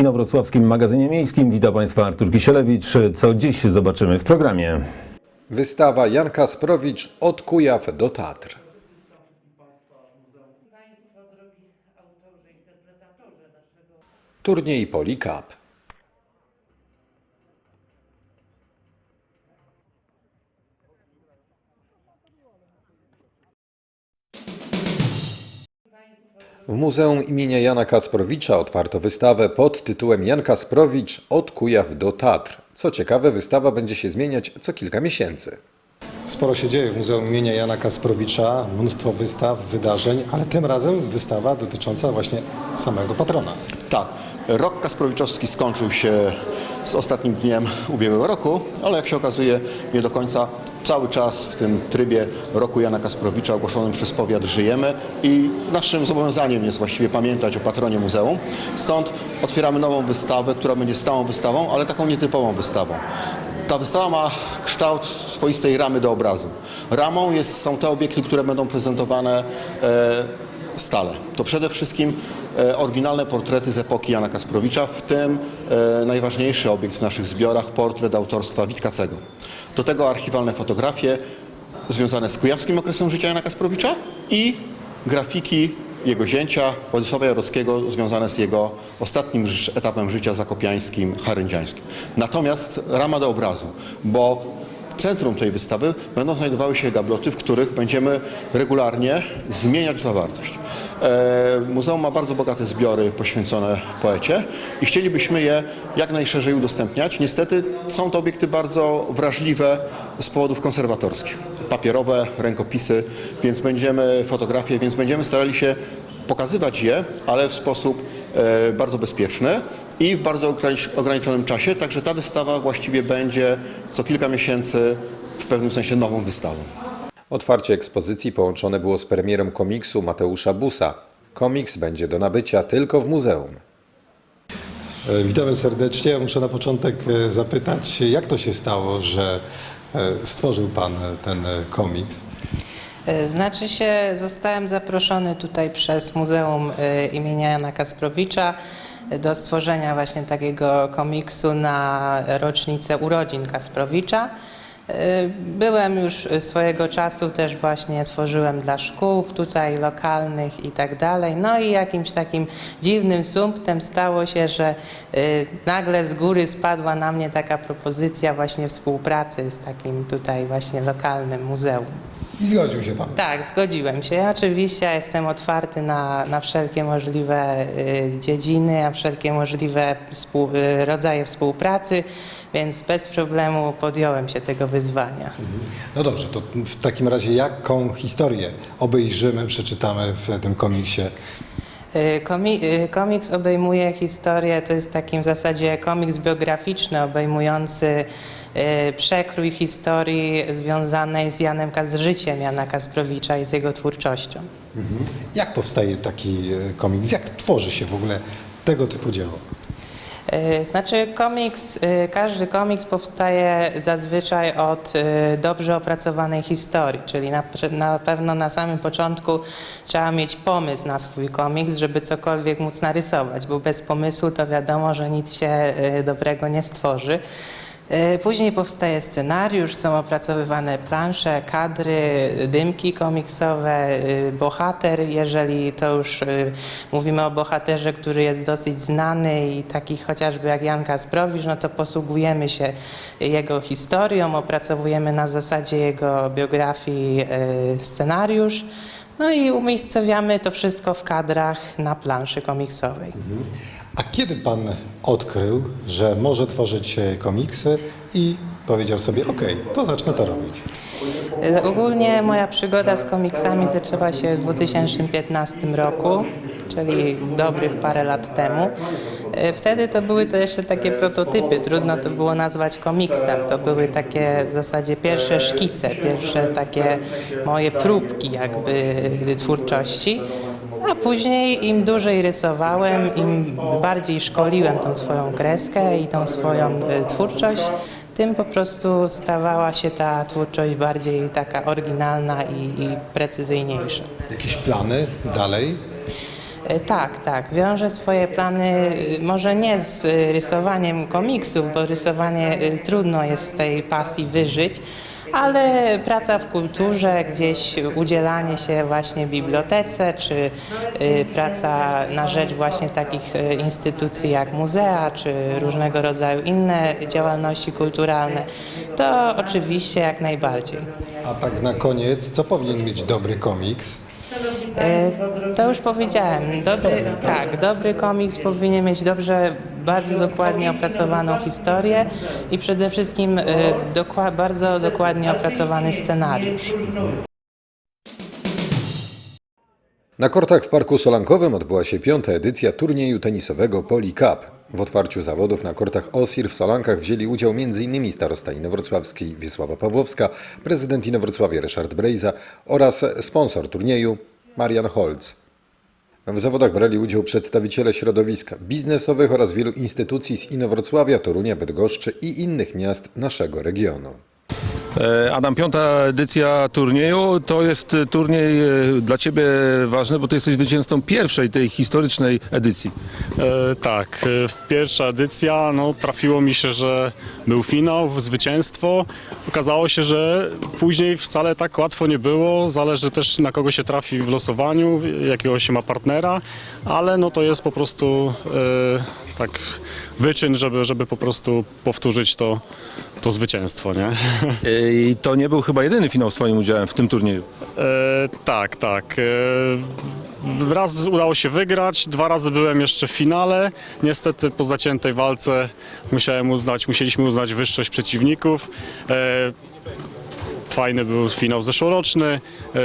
Inowrocławskim Magazynie Miejskim. Witam Państwa Artur Kisielewicz. Co dziś zobaczymy w programie? Wystawa Jan Kasprowicz od Kujaw do Tatr. Turniej Polycup. W Muzeum imienia Jana Kasprowicza otwarto wystawę pod tytułem Jan Kasprowicz od Kujaw do Tatr. Co ciekawe, wystawa będzie się zmieniać co kilka miesięcy. Sporo się dzieje w Muzeum imienia Jana Kasprowicza, mnóstwo wystaw, wydarzeń, ale tym razem wystawa dotycząca właśnie samego patrona. Tak, rok Kasprowiczowski skończył się z ostatnim dniem ubiegłego roku, ale jak się okazuje nie do końca cały czas w tym trybie roku Jana Kasprowicza ogłoszonym przez powiat żyjemy i naszym zobowiązaniem jest właściwie pamiętać o patronie muzeum. Stąd otwieramy nową wystawę, która będzie stałą wystawą, ale taką nietypową wystawą. Ta wystawa ma kształt swoistej ramy do obrazu. Ramą jest, są te obiekty, które będą prezentowane e, stale. To przede wszystkim e, oryginalne portrety z epoki Jana Kasprowicza, w tym e, najważniejszy obiekt w naszych zbiorach, portret autorstwa Witkacego. Do tego archiwalne fotografie związane z kujawskim okresem życia Jana Kasprowicza i grafiki jego zięcia Władysława Jarockiego związane z jego ostatnim etapem życia zakopiańskim, harędziańskim. Natomiast rama do obrazu, bo w centrum tej wystawy będą znajdowały się gabloty, w których będziemy regularnie zmieniać zawartość. E, Muzeum ma bardzo bogate zbiory poświęcone poecie i chcielibyśmy je jak najszerzej udostępniać. Niestety są to obiekty bardzo wrażliwe z powodów konserwatorskich. Papierowe, rękopisy, więc będziemy fotografie, więc będziemy starali się pokazywać je, ale w sposób e, bardzo bezpieczny i w bardzo ogranic- ograniczonym czasie, także ta wystawa właściwie będzie co kilka miesięcy w pewnym sensie nową wystawą. Otwarcie ekspozycji połączone było z premierą komiksu Mateusza Busa. Komiks będzie do nabycia tylko w muzeum. E, Witamy serdecznie. Muszę na początek e, zapytać, jak to się stało, że e, stworzył Pan ten komiks? Znaczy się, zostałem zaproszony tutaj przez Muzeum imienia Jana Kasprowicza do stworzenia właśnie takiego komiksu na rocznicę urodzin Kasprowicza. E, Byłem już swojego czasu też właśnie tworzyłem dla szkół tutaj lokalnych i tak dalej. No i jakimś takim dziwnym sumptem stało się, że e, nagle z góry spadła na mnie taka propozycja właśnie współpracy z takim tutaj właśnie lokalnym muzeum. I zgodził się Pan. Tak, zgodziłem się. Oczywiście ja jestem otwarty na, na wszelkie możliwe y, dziedziny, a wszelkie możliwe współ, y, rodzaje współpracy, więc bez problemu podjąłem się tego wyzwania. No dobrze, to w takim razie jaką historię obejrzymy, przeczytamy w tym komiksie? Y, Komi y, komiks obejmuje historię, to jest takim w zasadzie komiks biograficzny obejmujący przekrój historii związanej z Janem z życiem Jana Kasprowicza i z jego twórczością. Jak powstaje taki e, komiks? Jak tworzy się w ogóle tego typu dzieło? E, Znaczy komiks, e, każdy komiks powstaje zazwyczaj od e, dobrze opracowanej historii, czyli na, na pewno na samym początku trzeba mieć pomysł na swój komiks, żeby cokolwiek móc narysować, bo bez pomysłu to wiadomo, że nic się e, dobrego nie stworzy. E, Później powstaje scenariusz, są opracowywane plansze, kadry, dymki komiksowe, y, bohater, jeżeli to już y, mówimy o bohaterze, który jest dosyć znany i taki chociażby jak Jan Kasprowicz, no to posługujemy się jego historią, opracowujemy na zasadzie jego biografii scenariusz, no i umiejscowiamy to wszystko w kadrach na planszy komiksowej. A kiedy Pan odkrył, że może tworzyć komiksy i powiedział sobie, okej, to zacznę to robić? E, Ogólnie moja przygoda z komiksami zaczęła się w 2015 roku, czyli dobrych parę lat temu. E, Wtedy to były to jeszcze takie prototypy, trudno to było nazwać komiksem. To były takie w zasadzie pierwsze szkice, pierwsze takie moje próbki jakby twórczości. A później im dłużej rysowałem, im bardziej szkoliłem tą swoją kreskę i tą swoją e, twórczość, tym po prostu stawała się ta twórczość bardziej taka oryginalna i, i precyzyjniejsza. Jakieś plany dalej? E, Tak, tak. Wiąże swoje plany y, może nie z y, rysowaniem komiksów, bo rysowanie y, trudno jest z tej pasji wyżyć, ale praca w kulturze, gdzieś udzielanie się właśnie bibliotece, czy y, praca na rzecz właśnie takich y, instytucji jak muzea, czy różnego rodzaju inne działalności kulturalne, to oczywiście jak najbardziej. A tak na koniec, co powinien mieć dobry komiks? E, To już powiedziałem. Dobry, tak, dobry komiks powinien mieć dobrze, bardzo dokładnie opracowaną historię i przede wszystkim e, dokła- bardzo dokładnie opracowany scenariusz. Na kortach w Parku Solankowym odbyła się piąta edycja turnieju tenisowego Poli Cup. W otwarciu zawodów na kortach OSIR w Solankach wzięli udział m.in. starosta Inowrocławskiej Wiesława Pawłowska, prezydent Inowrocławia Ryszard Brejza oraz sponsor turnieju Marian Holz. W zawodach brali udział przedstawiciele środowisk biznesowych oraz wielu instytucji z Inowrocławia, Torunia, Bydgoszczy i innych miast naszego regionu. E, Adam, piąta edycja turnieju to jest e, turniej e, dla Ciebie ważny, bo Ty jesteś zwycięzcą pierwszej tej historycznej edycji. E, tak, pierwsza edycja, no trafiło mi się, że był finał, zwycięstwo. Okazało się, że później wcale tak łatwo nie było, zależy też na kogo się trafi w losowaniu, jakiego się ma partnera, ale no to jest po prostu e, tak wyczyn, żeby, żeby po prostu powtórzyć to, to zwycięstwo, nie? I to nie był chyba jedyny finał z Twoim udziałem w tym turnieju. E, tak, tak. E, raz udało się wygrać, dwa razy byłem jeszcze w finale. Niestety po zaciętej walce musiałem uznać, musieliśmy uznać wyższość przeciwników. E, fajny był finał zeszłoroczny. E,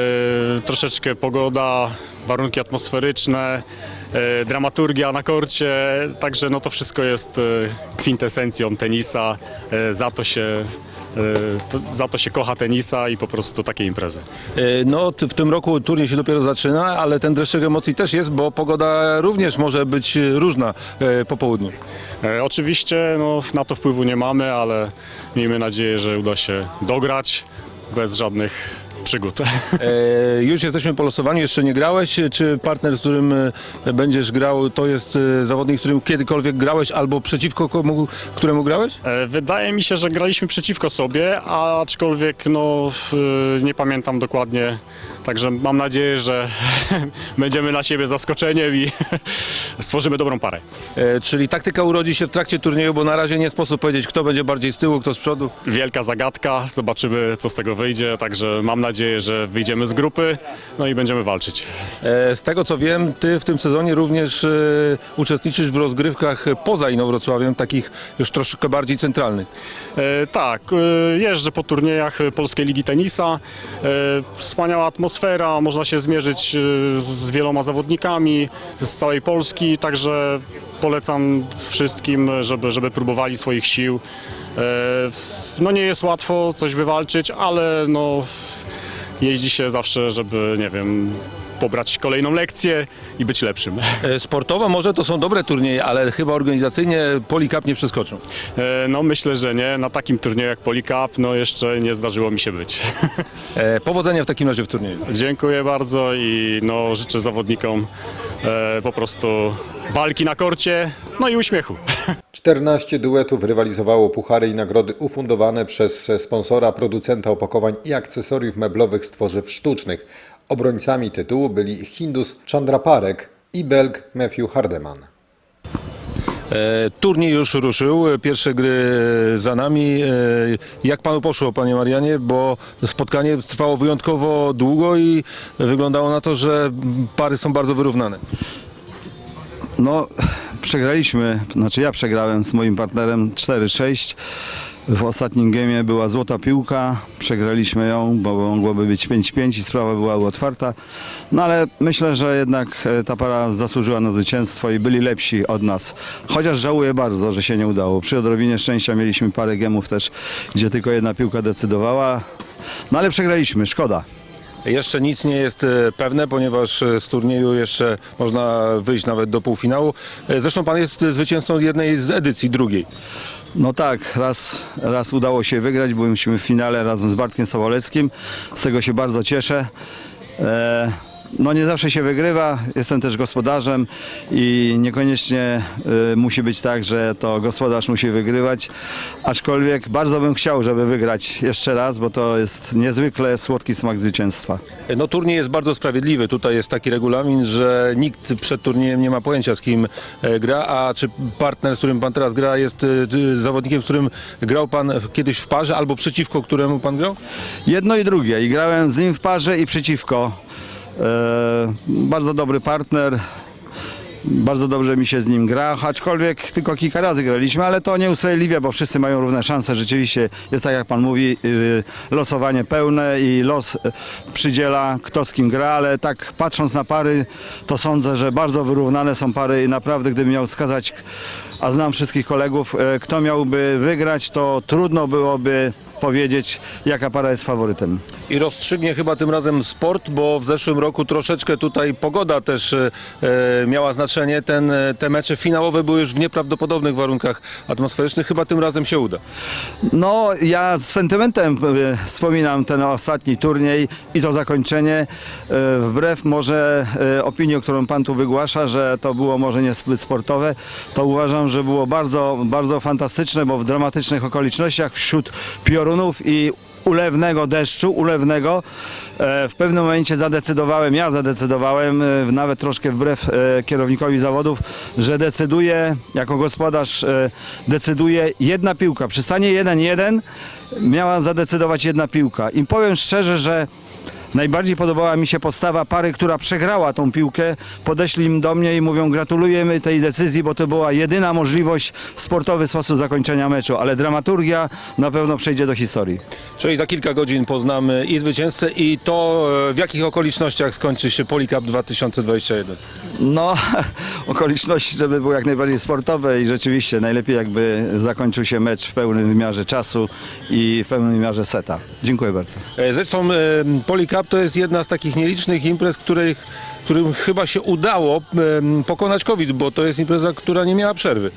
troszeczkę pogoda, warunki atmosferyczne. E, Dramaturgia na korcie, także no to wszystko jest e, kwintesencją tenisa. E, Za to się, to, za to się kocha tenisa i po prostu takie imprezy. No, w tym roku turniej się dopiero zaczyna, ale ten dreszczyk emocji też jest, bo pogoda również może być różna po południu. Oczywiście no, na to wpływu nie mamy, ale miejmy nadzieję, że uda się dograć bez żadnych przygód. E, Już jesteśmy po losowaniu, jeszcze nie grałeś. Czy partner, z którym e, będziesz grał, to jest e, zawodnik, z którym kiedykolwiek grałeś albo przeciwko komu, któremu grałeś? E, Wydaje mi się, że graliśmy przeciwko sobie, aczkolwiek no, w- nie pamiętam dokładnie. Także mam nadzieję, że będziemy na siebie zaskoczeniem i stworzymy dobrą parę. E, Czyli taktyka urodzi się w trakcie turnieju, bo na razie nie sposób powiedzieć, kto będzie bardziej z tyłu, kto z przodu. Wielka zagadka, zobaczymy co z tego wyjdzie, także mam nadzieję, że wyjdziemy z grupy no i będziemy walczyć. E, Z tego co wiem, ty w tym sezonie również e, uczestniczysz w rozgrywkach poza Inowrocławiem, takich już troszkę bardziej centralnych. E, tak, jeżdżę po turniejach Polskiej Ligi Tenisa. Wspaniała atmosfera, można się zmierzyć z wieloma zawodnikami z całej Polski, także polecam wszystkim, żeby, żeby próbowali swoich sił. No nie jest łatwo coś wywalczyć, ale no jeździ się zawsze, żeby, nie wiem, pobrać kolejną lekcję i być lepszym. E, Sportowo może to są dobre turnieje, ale chyba organizacyjnie Polikap nie przeskoczą. E, no myślę, że nie. Na takim turnieju jak Polycup, no jeszcze nie zdarzyło mi się być. E, Powodzenia w takim razie w turnieju. Dziękuję bardzo i no, życzę zawodnikom e, po prostu walki na korcie, no i uśmiechu. 14 duetów rywalizowało puchary i nagrody ufundowane przez sponsora, producenta opakowań i akcesoriów meblowych z tworzyw sztucznych. Obrońcami tytułu byli Hindus Chandraparek i Belg Matthew Hardeman. E, Turniej już ruszył, pierwsze gry za nami. E, Jak panu poszło, panie Marianie? Bo spotkanie trwało wyjątkowo długo i wyglądało na to, że pary są bardzo wyrównane. No, przegraliśmy, znaczy ja przegrałem z moim partnerem 4-6. W ostatnim gemie była złota piłka, przegraliśmy ją, bo mogłoby być 5-5 i sprawa była otwarta. No ale myślę, że jednak e, ta para zasłużyła na zwycięstwo i byli lepsi od nas. Chociaż żałuję bardzo, że się nie udało. Przy odrobinie szczęścia mieliśmy parę gemów też, gdzie tylko jedna piłka decydowała. No ale przegraliśmy, szkoda. Jeszcze nic nie jest e, pewne, ponieważ e, z turnieju jeszcze można wyjść nawet do półfinału. Zresztą pan jest zwycięzcą jednej z edycji, drugiej. No tak, raz, raz udało się wygrać, byliśmy w finale razem z Bartkiem Sowoleckim, z tego się bardzo cieszę. E, no nie zawsze się wygrywa. Jestem też gospodarzem i niekoniecznie y, musi być tak, że to gospodarz musi wygrywać. Aczkolwiek bardzo bym chciał, żeby wygrać jeszcze raz, bo to jest niezwykle słodki smak zwycięstwa. No turniej jest bardzo sprawiedliwy. Tutaj jest taki regulamin, że nikt przed turniejem nie ma pojęcia z kim e, gra, a czy partner, z którym pan teraz gra jest e, zawodnikiem, z którym grał pan w- kiedyś w parze albo przeciwko któremu pan grał? Jedno i drugie. I grałem z nim w parze i przeciwko. E, bardzo dobry partner. Bardzo dobrze mi się z nim gra, aczkolwiek tylko kilka razy graliśmy, ale to nie usprawiedliwia, bo wszyscy mają równe szanse. Rzeczywiście jest tak, jak pan mówi, y, losowanie pełne i los y, przydziela, kto z kim gra, ale tak patrząc na pary, to sądzę, że bardzo wyrównane są pary i naprawdę, gdybym miał wskazać, a znam wszystkich kolegów, e, kto miałby wygrać, to trudno byłoby powiedzieć, jaka para jest faworytem. I rozstrzygnie chyba tym razem sport, bo w zeszłym roku troszeczkę tutaj pogoda też e, e, miała znaczenie. Ten, e, te mecze finałowe były już w nieprawdopodobnych warunkach atmosferycznych. Chyba tym razem się uda. No, ja z sentymentem e, wspominam ten ostatni turniej i to zakończenie. E, Wbrew może e, opinii, którą pan tu wygłasza, że to było może niezbyt sportowe, to uważam, że było bardzo, bardzo fantastyczne, bo w dramatycznych okolicznościach wśród piorunów i ulewnego deszczu, ulewnego, e, w pewnym momencie zadecydowałem, ja zadecydowałem, e, nawet troszkę wbrew e, kierownikowi zawodów, że decyduje, jako gospodarz, decyduje jedna piłka. Przy stanie 1-1 miała zadecydować jedna piłka. I powiem szczerze, że Najbardziej podobała mi się postawa pary, która przegrała tą piłkę. Podeszli im do mnie i mówią gratulujemy tej decyzji, bo to była jedyna możliwość, sportowy sposób zakończenia meczu, ale dramaturgia na pewno przejdzie do historii. Czyli za kilka godzin poznamy i zwycięzcę i to e, w jakich okolicznościach skończy się Polycup 2021. No, okoliczności, żeby były jak najbardziej sportowe i rzeczywiście najlepiej jakby zakończył się mecz w pełnym wymiarze czasu i w pełnym wymiarze seta. Dziękuję bardzo. E, Zresztą e, Polycup to jest jedna z takich nielicznych imprez, których, którym chyba się udało em, pokonać COVID, bo to jest impreza, która nie miała przerwy.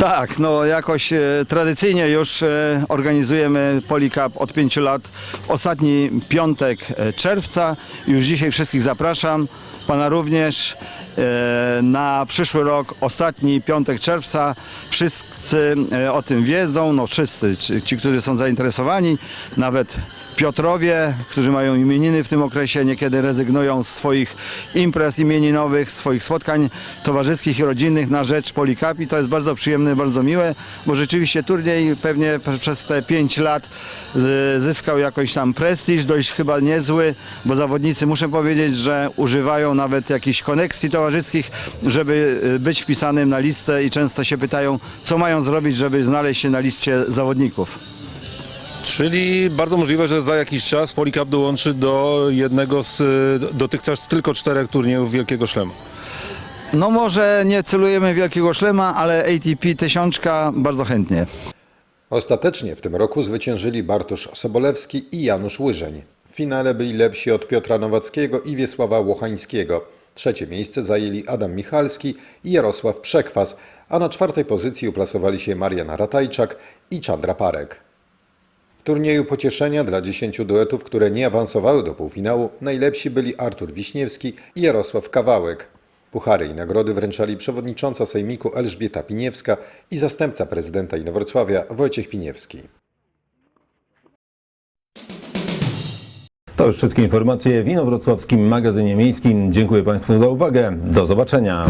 Tak, no jakoś e, tradycyjnie już e, organizujemy Polycup od pięciu lat. Ostatni piątek e, czerwca. Już dzisiaj wszystkich zapraszam. Pana również e, na przyszły rok, ostatni piątek czerwca. Wszyscy e, o tym wiedzą, no wszyscy, ci, ci którzy są zainteresowani, nawet Piotrowie, którzy mają imieniny w tym okresie, niekiedy rezygnują z swoich imprez imieninowych, swoich spotkań towarzyskich i rodzinnych na rzecz Polycup i to jest bardzo przyjemne, bardzo miłe, bo rzeczywiście turniej pewnie przez te 5 lat y, zyskał jakoś tam prestiż, dość chyba niezły, bo zawodnicy muszę powiedzieć, że używają nawet jakichś koneksji towarzyskich, żeby y, być wpisanym na listę i często się pytają, co mają zrobić, żeby znaleźć się na liście zawodników. Czyli bardzo możliwe, że za jakiś czas Polycup dołączy do jednego z dotychczas tylko czterech turniejów Wielkiego Szlemu. No może nie celujemy wielkiego szlema, ale ATP tysiączka bardzo chętnie. Ostatecznie w tym roku zwyciężyli Bartosz Sobolewski i Janusz Łyżeń. W finale byli lepsi od Piotra Nowackiego i Wiesława Łochańskiego. Trzecie miejsce zajęli Adam Michalski i Jarosław Przekwas, a na czwartej pozycji uplasowali się Marian Ratajczak i Czandra Parek. Turnieju pocieszenia dla 10 duetów, które nie awansowały do półfinału, najlepsi byli Artur Wiśniewski i Jarosław Kawałek. Puchary i nagrody wręczali przewodnicząca Sejmiku Elżbieta Piniewska i zastępca prezydenta Inowrocławia Wojciech Piniewski. To już wszystkie informacje w Inowrocławskim Magazynie Miejskim. Dziękuję Państwu za uwagę. Do zobaczenia.